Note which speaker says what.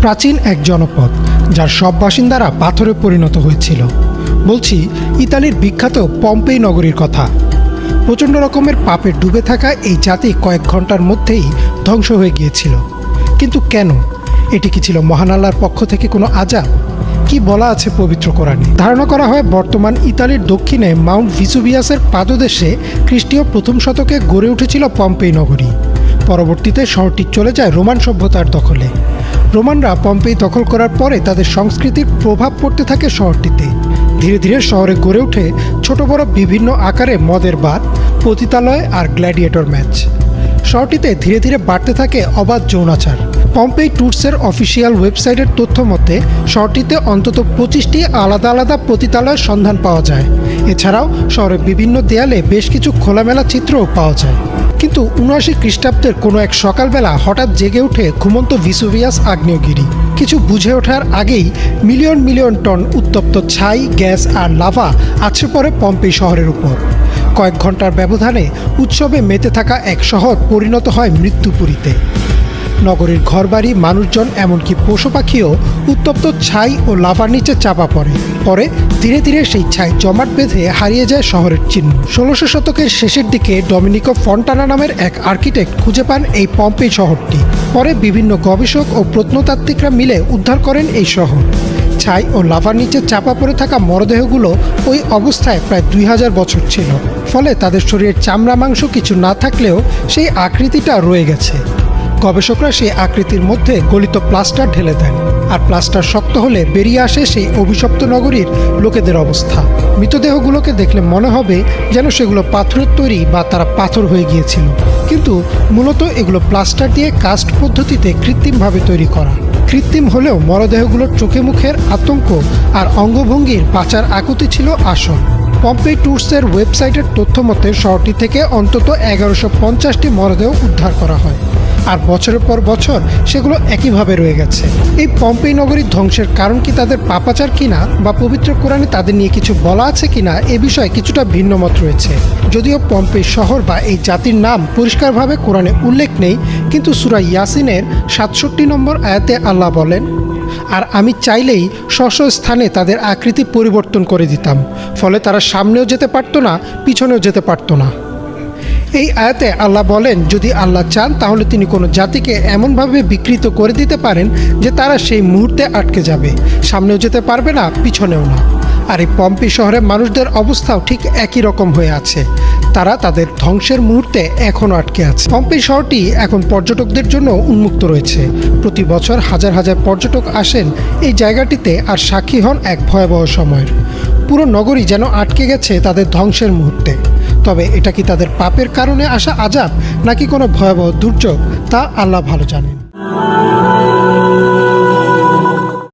Speaker 1: প্রাচীন এক জনপদ, যার সব বাসিন্দারা পাথরে পরিণত হয়েছিল। বলছি, ইতালির বিখ্যাত পম্পেই নগরীর কথা। প্রচণ্ড রকমের পাপে ডুবে থাকা এই জাতি কয়েক ঘণ্টার মধ্যেই ধ্বংস হয়ে গিয়েছিল। কিন্তু কেন? এটি কি ছিল মহান আল্লাহর পক্ষ থেকে কোনো আজাব? কি বলা আছে পবিত্র কোরআনে? ধারণা করা হয় বর্তমান ইতালির দক্ষিণে মাউন্ট ভিসুভিয়াসের পাদদেশে খ্রিস্টীয় প্রথম শতকে গড়ে উঠেছিল পম্পেই নগরী। পরবর্তীতে শহরটি চলে যায় রোমান সভ্যতার দখলে। রোমানরা পম্পেই দখল করার পরে তাদের সংস্কৃতির প্রভাব পড়তে থাকে শহরটিতে। ধীরে ধীরে শহরে গড়ে ওঠে ছোট বড় বিভিন্ন আকারে মদের বার পতিতালয় আর গ্ল্যাডিয়েটর ম্যাচ। শহরটিতে ধীরে ধীরে বাড়তে থাকে অবাধ যৌনাচার। পম্পেই ট্যুরসের অফিসিয়াল ওয়েবসাইটের তথ্য মতে, শহরটিতে অন্তত পঁচিশটি আলাদা আলাদা পতিতালয়ের সন্ধান পাওয়া যায়। এছাড়াও শহরের বিভিন্ন দেয়ালে বেশ কিছু খোলামেলা চিত্রও পাওয়া যায়। কিন্তু উনআশি খ্রিস্টাব্দের কোনো এক সকালবেলা হঠাৎ জেগে ওঠে ঘুমন্ত ভিসুভিয়াস আগ্নেয়গিরি। কিছু বুঝে ওঠার আগেই মিলিয়ন মিলিয়ন টন উত্তপ্ত ছাই, গ্যাস আর লাভা আছে পড়ে পম্পেই শহরের উপর। কয়েক ঘণ্টার ব্যবধানে উৎসবে মেতে থাকা এক শহর পরিণত হয় মৃত্যুপুরীতে। নগরীর ঘরবাড়ি, মানুষজন, এমনকি পশু পাখিও উত্তপ্ত ছাই ও লাভার নিচে চাপা পড়ে। পরে ধীরে ধীরে সেই ছাই জমাট বেঁধে হারিয়ে যায় শহরের চিহ্ন। ষোলোশো শতকের শেষের দিকে ডমিনিকো ফন্টানা নামের এক আর্কিটেক্ট খুঁজে পান এই পম্পেই শহরটি। পরে বিভিন্ন গবেষক ও প্রত্নতাত্ত্বিকরা মিলে উদ্ধার করেন এই শহর। ছাই ও লাভার নিচে চাপা পড়ে থাকা মরদেহগুলো ওই অবস্থায় প্রায় দুই হাজার বছর ছিল। ফলে তাদের শরীরের চামড়া মাংস কিছু না থাকলেও সেই আকৃতিটা রয়ে গেছে। গবেষকরা সেই আকৃতির মধ্যে গলিত প্লাস্টার ঢেলে দেন। আর প্লাস্টার শক্ত হলে বেরিয়ে আসে সেই অভিশপ্ত নগরীর লোকেদের অবস্থা। মৃতদেহগুলোকে দেখলে মনে হবে যেন সেগুলো পাথরের তৈরি বা তারা পাথর হয়ে গিয়েছিল। কিন্তু মূলত এগুলো প্লাস্টার দিয়ে কাস্ট পদ্ধতিতে কৃত্রিমভাবে তৈরি করা। কৃত্রিম হলেও মরদেহগুলোর চোখে মুখের আতঙ্ক আর অঙ্গভঙ্গির বাঁচার আকুতি ছিল আসল। পম্পে ট্যুরসের ওয়েবসাইটের তথ্য মতে শহরটি থেকে অন্তত এগারোশো পঞ্চাশটি মরদেহ উদ্ধার করা হয়। আর বছরের পর বছর সেগুলো একইভাবে রয়ে গেছে। এই পম্পেই নগরীর ধ্বংসের কারণ কি তাদের পাপাচার কিনা বা পবিত্র কোরআনে তাদের নিয়ে কিছু বলা আছে কিনা এ বিষয়ে কিছুটা ভিন্ন মত রয়েছে। যদিও পম্পেই শহর বা এই জাতির নাম পরিষ্কারভাবে কোরআনে উল্লেখ নেই, কিন্তু সুরা ইয়াসিনের সাতষট্টি নম্বর আয়াতে আল্লাহ বলেন, আর আমি চাইলেই স্ব স্থানে তাদের আকৃতি পরিবর্তন করে দিতাম, ফলে তারা সামনেও যেতে পারতো না, পিছনেও যেতে পারতো না। এই আয়াতে আল্লাহ বলেন, যদি আল্লাহ চান, তাহলে তিনি কোনো জাতিকে এমনভাবে বিকৃত করে দিতে পারেন যে তারা সেই মুহূর্তে আটকে যাবে। সামনেও যেতে পারবে না, পিছনেও না। আর এই পম্পি শহরের মানুষদের অবস্থাও ঠিক একই রকম হয়ে আছে। তারা তাদের ধ্বংসের মুহূর্তে এখনও আটকে আছে। পম্পি শহরটি এখন পর্যটকদের জন্য উন্মুক্ত রয়েছে। প্রতি বছর হাজার হাজার পর্যটক আসেন এই জায়গাটিতে আর সাক্ষী হন এক ভয়াবহ সময়ের। পুরো নগরী যেন আটকে গেছে তাদের ধ্বংসের মুহূর্তে। তবে এটা কি তাদের পাপের কারণে আসা আজাব, নাকি কোনো ভয়াবহ দুর্যোগ, তা আল্লাহ ভালো জানেন।